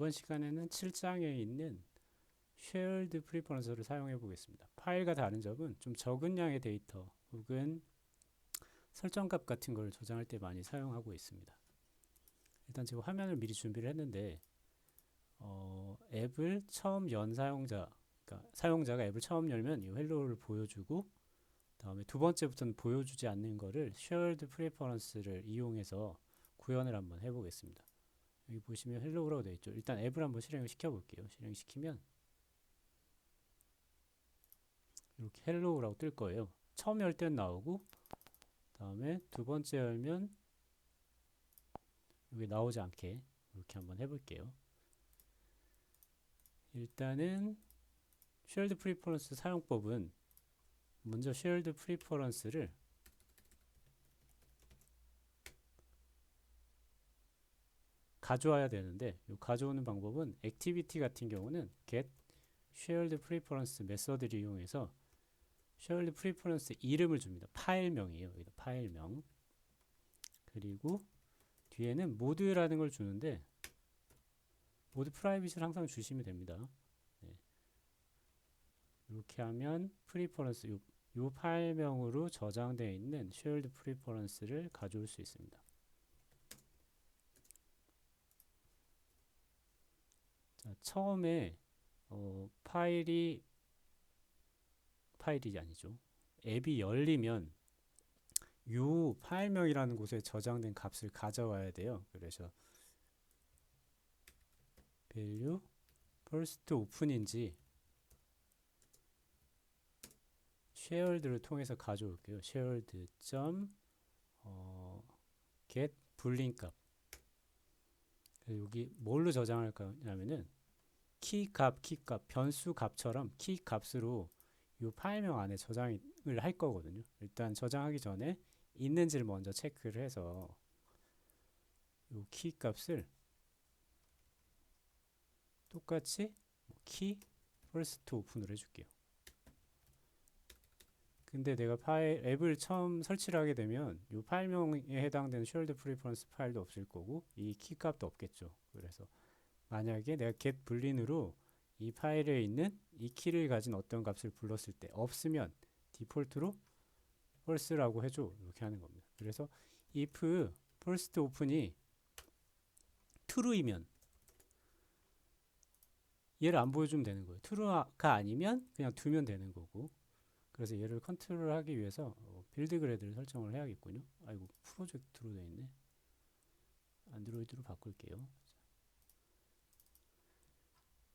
이번 시간에는 7장에 있는 shared preference를 사용해 보겠습니다. 파일과 다른 점은 좀 적은 양의 데이터 혹은 설정값 같은 걸 저장할 때 많이 사용하고 있습니다. 일단 지금 화면을 미리 준비를 했는데 어, 앱을 처음 연 사용자, 그러니까 사용자가 앱을 처음 열면 이 헬로우를 보여주고 다음에 두 번째부터는 보여주지 않는 거를 shared preference를 이용해서 구현을 한번 해보겠습니다. 여기 보시면 헬로우라고 되어 있죠. 일단 앱을 한번 실행을 시켜 볼게요. 실행시키면 이렇게 헬로우라고 뜰 거예요. 처음 열 때는 나오고 다음에 두 번째 열면 여기 나오지 않게 이렇게 한번 해볼게요. 일단은 shared preference 사용법은 먼저 shared preference를 가져와야 되는데 이 가져오는 방법은 activity 같은 경우는 get shared preference 메서드를 이용해서 shared preference 이름을 줍니다. 파일명이에요. 여기다 파일명. 그리고 뒤에는 모드라는 걸 주는데 모드 프라이빗을 항상 주시면 됩니다. 네. 이렇게 하면 preference 요, 요 파일명으로 저장되어 있는 shared preference를 가져올 수 있습니다. 자, 처음에 어, 파일이 파일이 아니죠. 앱이 열리면 요 파일명이라는 곳에 저장된 값을 가져와야 돼요. 그래서 value first open인지 shared를 통해서 가져올게요. shared 점 어, get 불린 값 여기 뭘로 저장할 거냐면은 키 값, 키 값, 변수 값처럼 키 값으로 이 파일명 안에 저장을 할 거거든요. 일단 저장하기 전에 있는지를 먼저 체크를 해서 이 키 값을 똑같이 키 first open을 해줄게요. 근데 내가 파일 앱을 처음 설치를 하게 되면 이 파일명에 해당되는 shared preference 파일도 없을 거고 이 키 값도 없겠죠. 그래서 만약에 내가 get 불린으로 이 파일에 있는 이 키를 가진 어떤 값을 불렀을 때 없으면 디폴트로 false라고 해줘 이렇게 하는 겁니다. 그래서 if first open이 true이면 얘를 안 보여주면 되는 거예요. true가 아니면 그냥 두면 되는 거고 그래서 얘를 컨트롤하기 위해서 어, 빌드 그래드를 설정을 해야겠군요. 아이고 프로젝트로 되어 있네. 안드로이드로 바꿀게요.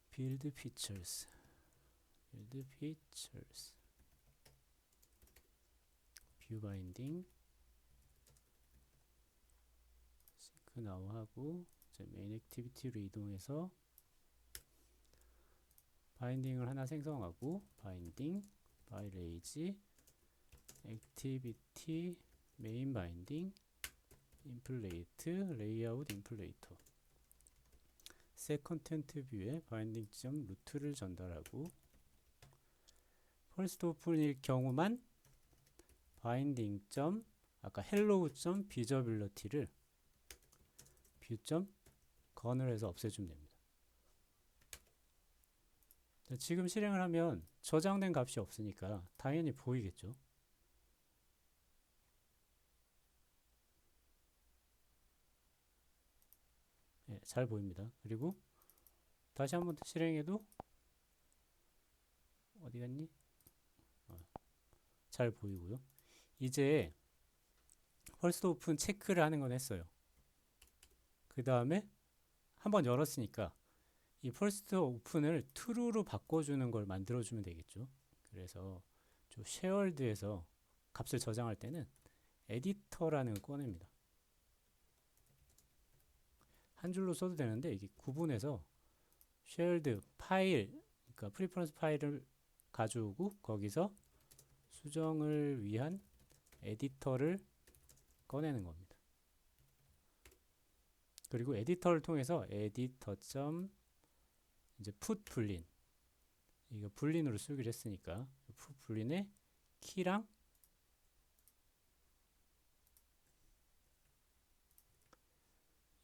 빌드 피처스 빌드 피처스 뷰 바인딩 싱크 나우 하고 이제 메인 액티비티로 이동해서 바인딩을 하나 생성하고 바인딩 바이레이지 액티비티 메인 바인딩 인플레이트 레이아웃 인플레이터 셋 컨텐트 뷰에 바인딩 점 루트를 전달하고 펄스트 오픈일 경우만 바인딩 점 아까 헬로우 점 비저빌러티를 뷰 점 건을 해서 없애주면 됩니다. 자, 지금 실행을 하면 저장된 값이 없으니까 당연히 보이겠죠. 네, 잘 보입니다. 그리고 다시 한번 실행해도 어디 갔니? 어, 잘 보이고요. 이제 펄스트 오픈 체크를 하는 건 했어요. 그 다음에 한번 열었으니까 이 펄스트 오픈을 true로 바꿔주는 걸 만들어주면 되겠죠. 그래서 저 쉐어드에서 값을 저장할 때는 에디터라는 걸 꺼냅니다. 한 줄로 써도 되는데 이게 구분해서 shared 파일, 그러니까 preference 파일을 가져오고 거기서 수정을 위한 에디터를 꺼내는 겁니다. 그리고 에디터를 통해서 에디터 점 이제 put 불린 이거 불린으로 쓰기로 했으니까 put 불린에 키랑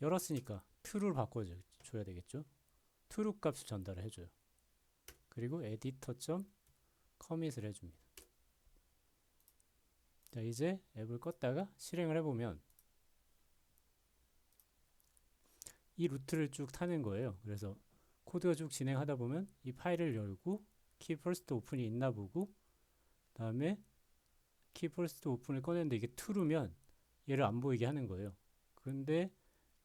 열었으니까 true를 바꿔줘야 되겠죠. true 값을 전달을 해줘요. 그리고 editor. commit을 해줍니다. 자, 이제 앱을 껐다가 실행을 해보면 이 루트를 쭉 타는 거예요. 그래서 코드가 쭉 진행하다 보면 이 파일을 열고 키 퍼스트 오픈이 있나 보고 다음에 키 퍼스트 오픈을 꺼냈는데 이게 true면 얘를 안 보이게 하는 거예요. 근데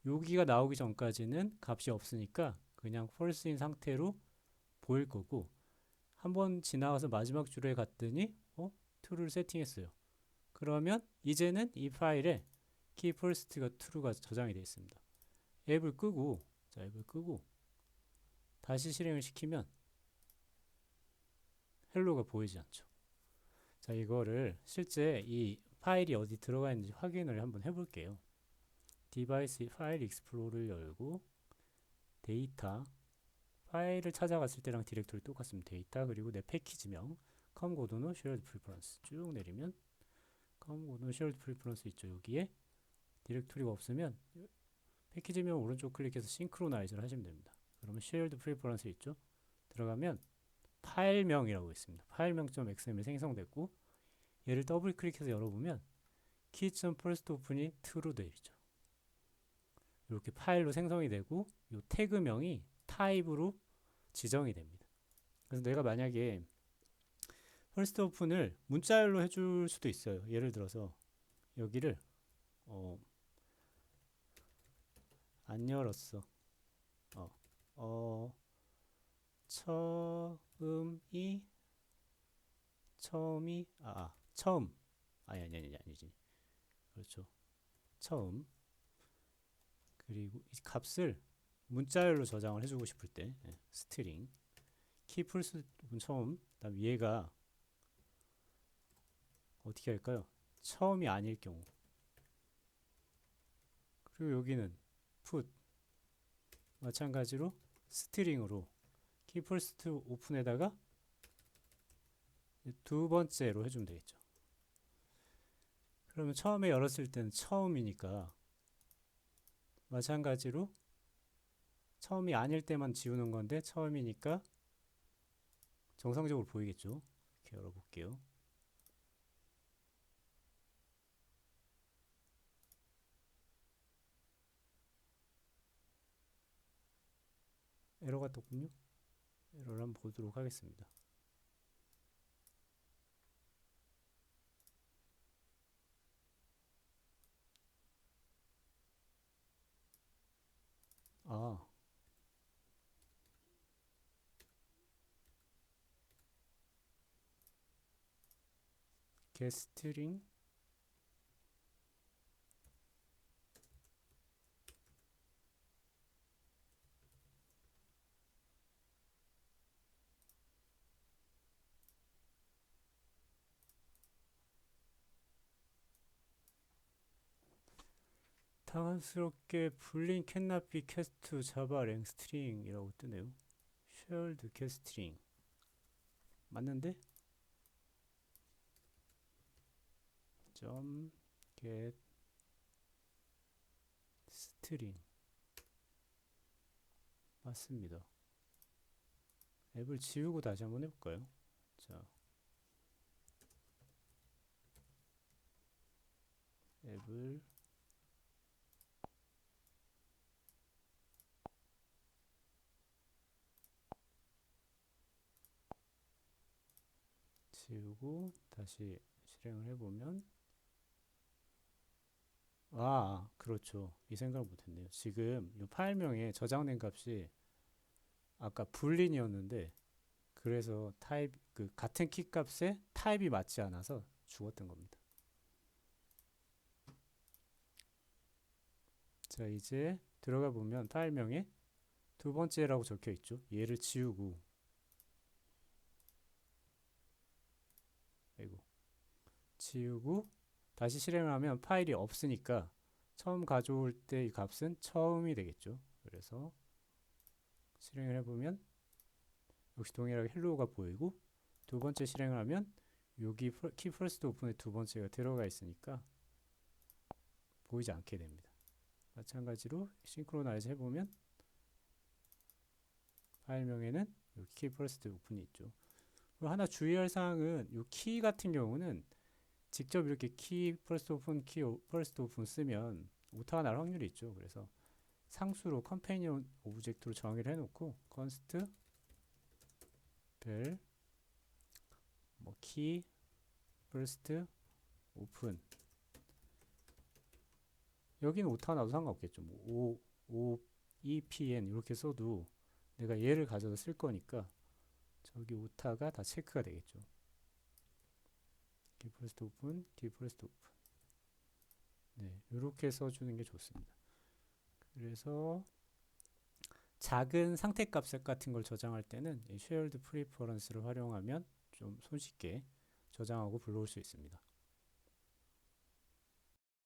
여기가 나오기 전까지는 값이 없으니까 그냥 false인 상태로 보일 거고 한번 지나가서 마지막 줄에 갔더니 어? true를 세팅했어요. 그러면 이제는 이 파일에 key first가 true가 저장이 되어 있습니다. 앱을 끄고 자 앱을 끄고 다시 실행을 시키면 헬로가 보이지 않죠. 자 이거를 실제 이 파일이 어디 들어가 있는지 확인을 한번 해볼게요. 디바이스 파일 익스플로러를 열고 데이터 파일을 찾아갔을 때랑 디렉토리 똑같습니다. 데이터 그리고 내 패키지명 컴고도노 shared preference 쭉 내리면 컴고도노 shared preference 있죠. 여기에 디렉토리가 없으면 패키지명 오른쪽 클릭해서 싱크로나이즈를 하시면 됩니다. 그러면 shared preference 있죠. 들어가면 파일명이라고 있습니다. 파일명.xml 생성됐고 얘를 더블 클릭해서 열어보면 key.firstopen이 true 되어 있죠. 이렇게 파일로 생성이 되고 이 태그명이 타입으로 지정이 됩니다. 그래서 내가 만약에 first open을 문자열로 해줄 수도 있어요. 예를 들어서 여기를 어, 안 열었어. 어, 어, 처음이 처음이 아, 아 처음. 아니 아니 아니 아니지. 그렇죠. 처음. 그리고 이 값을 문자열로 저장을 해주고 싶을 때 예, 스트링. 키플스 처음. 그다음 얘가 어떻게 할까요? 처음이 아닐 경우. 그리고 여기는 put. 마찬가지로 스트링으로 키플스트 오픈에다가 두 번째로 해주면 되겠죠. 그러면 처음에 열었을 때는 처음이니까 마찬가지로 처음이 아닐 때만 지우는 건데 처음이니까 정상적으로 보이겠죠. 이렇게 열어볼게요. 에러가 떴군요. 에러를 한번 보도록 하겠습니다. 아, 게스트링 당황스럽게 불린 캔나피 캐스트 자바 랭스트링이라고 뜨네요. shared 캐스트링 맞는데? 점 get string 맞습니다. 앱을 지우고 다시 한번 해볼까요? 자, 앱을 지우고 다시 실행을 해보면 아 그렇죠. 이 생각을 못했네요. 지금 이 파일명에 저장된 값이 아까 불린이었는데 그래서 타입 그 같은 키 값에 타입이 맞지 않아서 죽었던 겁니다. 자 이제 들어가 보면 파일명에 두 번째라고 적혀 있죠. 얘를 지우고 지우고 다시 실행을 하면 파일이 없으니까 처음 가져올 때 이 값은 처음이 되겠죠. 그래서 실행을 해보면 역시 동일하게 헬로우가 보이고 두 번째 실행을 하면 여기 키 퍼스트 오픈에 두 번째가 들어가 있으니까 보이지 않게 됩니다. 마찬가지로 싱크로나이즈 해보면 파일명에는 키 퍼스트 오픈이 있죠. 하나 주의할 사항은 이 키 같은 경우는 직접 이렇게 키 퍼스트 오픈 키 퍼스트 오픈 쓰면 오타가 날 확률이 있죠. 그래서 상수로 컴패니언 오브젝트로 정의를 해놓고 const 별 뭐키 퍼스트 오픈 여기는 오타 나도 상관없겠죠. 뭐 5, 5, EPN 이렇게 써도 내가 얘를 가져다 쓸 거니까 저기 오타가 다 체크가 되겠죠. 디폴스트 오픈, 디폴스트 오픈. 네, 이렇게 써주는 게 좋습니다. 그래서 작은 상태 값 같은 걸 저장할 때는 이 shared preference를 활용하면 좀 손쉽게 저장하고 불러올 수 있습니다.